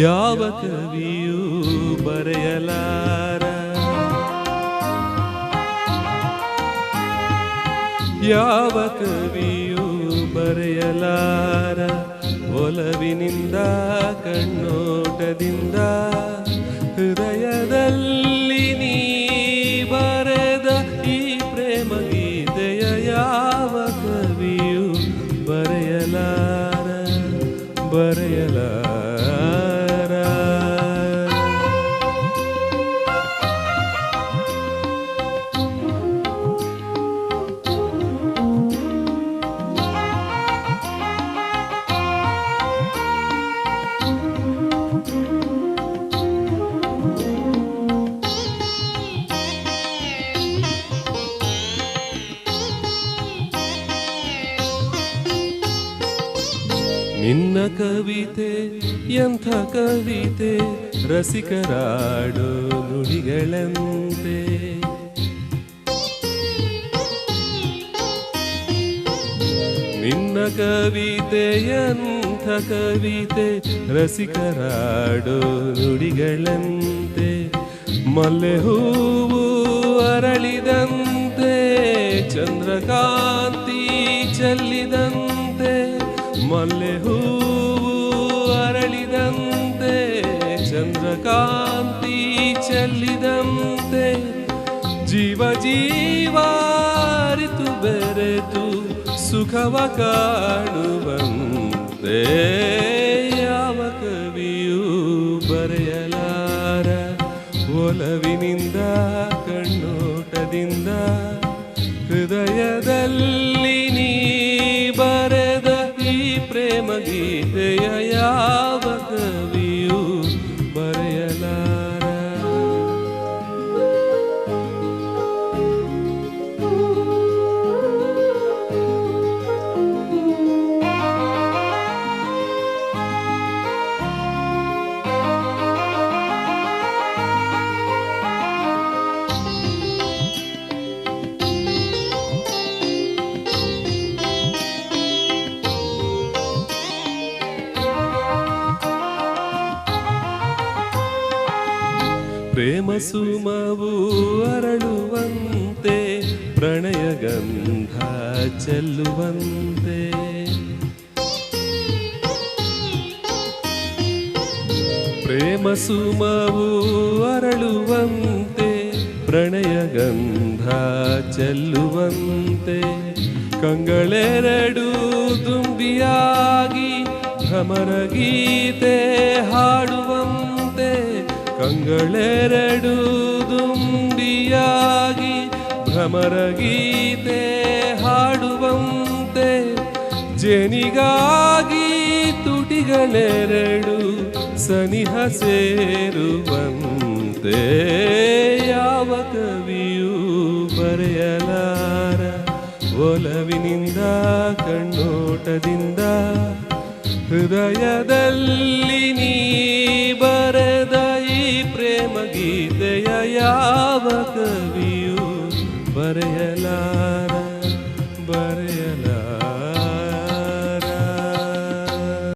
ಯಾವ ಕವಿಯೂ ಬರೆಯಲಾರ. ಯಾವ ಕವಿಯೂ ಬರೆಯಲಾರ. ಒಲವಿನಿಂದ, ಕಣ್ಣೋಟದಿಂದ, ಹೃದಯದಲ್ಲಿ ನೀ ಬರೆದ ಈ ಪ್ರೇಮ ಗೀತೆಯ ಯಾವ ಕವಿಯೂ ಬರೆಯಲಾರ. ಬರೆಯಲಾರ. ನಿನ್ನ ಕವಿತೆ, ಎಂಥ ಕವಿತೆ, ರಸಿಕರಾಡೋ ನುಡಿಗಳಂತೆ. ನಿನ್ನ ಕವಿತೆ, ಎಂಥ ಕವಿತೆ, ರಸಿಕರಾಡೋ ನುಡಿಗಳಂತೆ. ಮಲ್ಲೆ ಹೂವು ಅರಳಿದಂತೆ, ಚಂದ್ರಕಾಂತಿ ಚೆಲ್ಲಿದಂತೆ. ಮಲ್ಲೆ ಹೂವು ಅರಳಿದಂತೆ, ಚಂದ್ರಕಾಂತಿ ಚೆಲ್ಲಿದಂತೆ, ಜೀವ ಜೀವಾರಿತು ಬೆರೆತು ಸುಖವ ಕಾಣುವಂತೆ ಯಾವ ಕವಿಯೂ ಬರೆಯಲಾರ. ಒಲವಿನಿಂದ, ಕಣ್ಣೋಟದಿಂದ, ಹೃದಯದಲ್ಲಿ ಈ ಪ್ರೇಮ ಗೀತೆಯ ಪ್ರೇಮ ಸುಮವು ಅರಳುವಂತೆ, ಪ್ರಣಯ ಗಂಧ ಚೆಲ್ಲುವಂತೆ. ಪ್ರೇಮ ಸುಮವು ಅರಳುವಂತೆ, ಪ್ರಣಯ ಗಂಧ ಚೆಲ್ಲುವಂತೆ. ಕಂಗಳೆರಡು ತುಂಬಿಯಾಗಿ ಭ್ರಮರ ಗೀತೆ ಹಾಡುವಂತೆ ಕಂಗಳೆರಡು ದುಂಬಿಯಾಗಿ ಭ್ರಮರ ಗೀತೆ ಹಾಡುವಂತೆ, ಜನಿಗಾಗಿ ತುಟಿಗಳೆರಡು ಸನಿಹ ಸೇರುವಂತೆ. ಯಾವ ಕವಿಯೂ ಬರೆಯಲಾರ ಒಲವಿನಿಂದ, ಕಣ್ಣೋಟದಿಂದ, ಹೃದಯದಲ್ಲಿ ನೀ ಬರೆದ प्रेम गीतया ववय परयला